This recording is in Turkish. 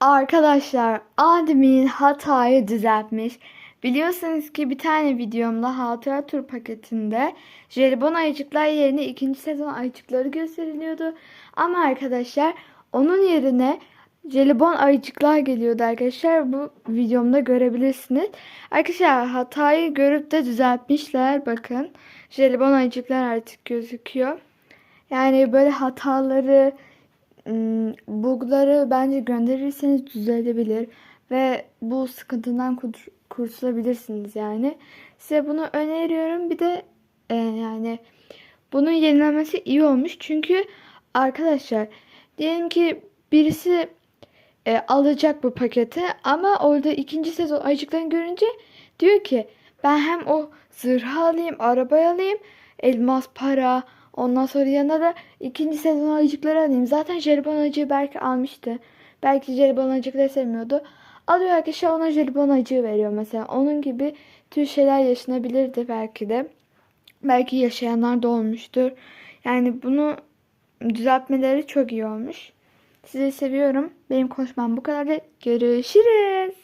Arkadaşlar admin hatayı düzeltmiş. Biliyorsunuz ki bir tane videomda hatıra tur paketinde jelibon ayıcıklar yerine ikinci sezon ayıcıkları gösteriliyordu. Ama arkadaşlar onun yerine jelibon ayıcıklar geliyordu arkadaşlar. Bu videomda görebilirsiniz. Arkadaşlar hatayı görüp de düzeltmişler. Bakın jelibon ayıcıklar artık gözüküyor. Yani böyle hataları bugları bence gönderirseniz düzelebilir ve bu sıkıntıdan kur- kurtulabilirsiniz yani. Size bunu öneriyorum. Bir de e, yani bunun yenilenmesi iyi olmuş. Çünkü arkadaşlar diyelim ki birisi e, alacak bu paketi ama orada ikinci sezon ayıcıklarını görünce diyor ki ben hem o zırhı alayım, arabayı alayım, elmas para, ondan sonra yanına da ikinci sezon ayıcıkları alayım. Zaten jelibon ayıcığı belki almıştı. Belki jelibon ayıcıkları sevmiyordu. Alıyor arkadaşlar ona jelibon ayıcığı veriyor mesela. Onun gibi tür şeyler yaşanabilirdi belki de. Belki yaşayanlar da olmuştur. Yani bunu düzeltmeleri çok iyi olmuş. Sizi seviyorum. Benim konuşmam bu kadar. Görüşürüz.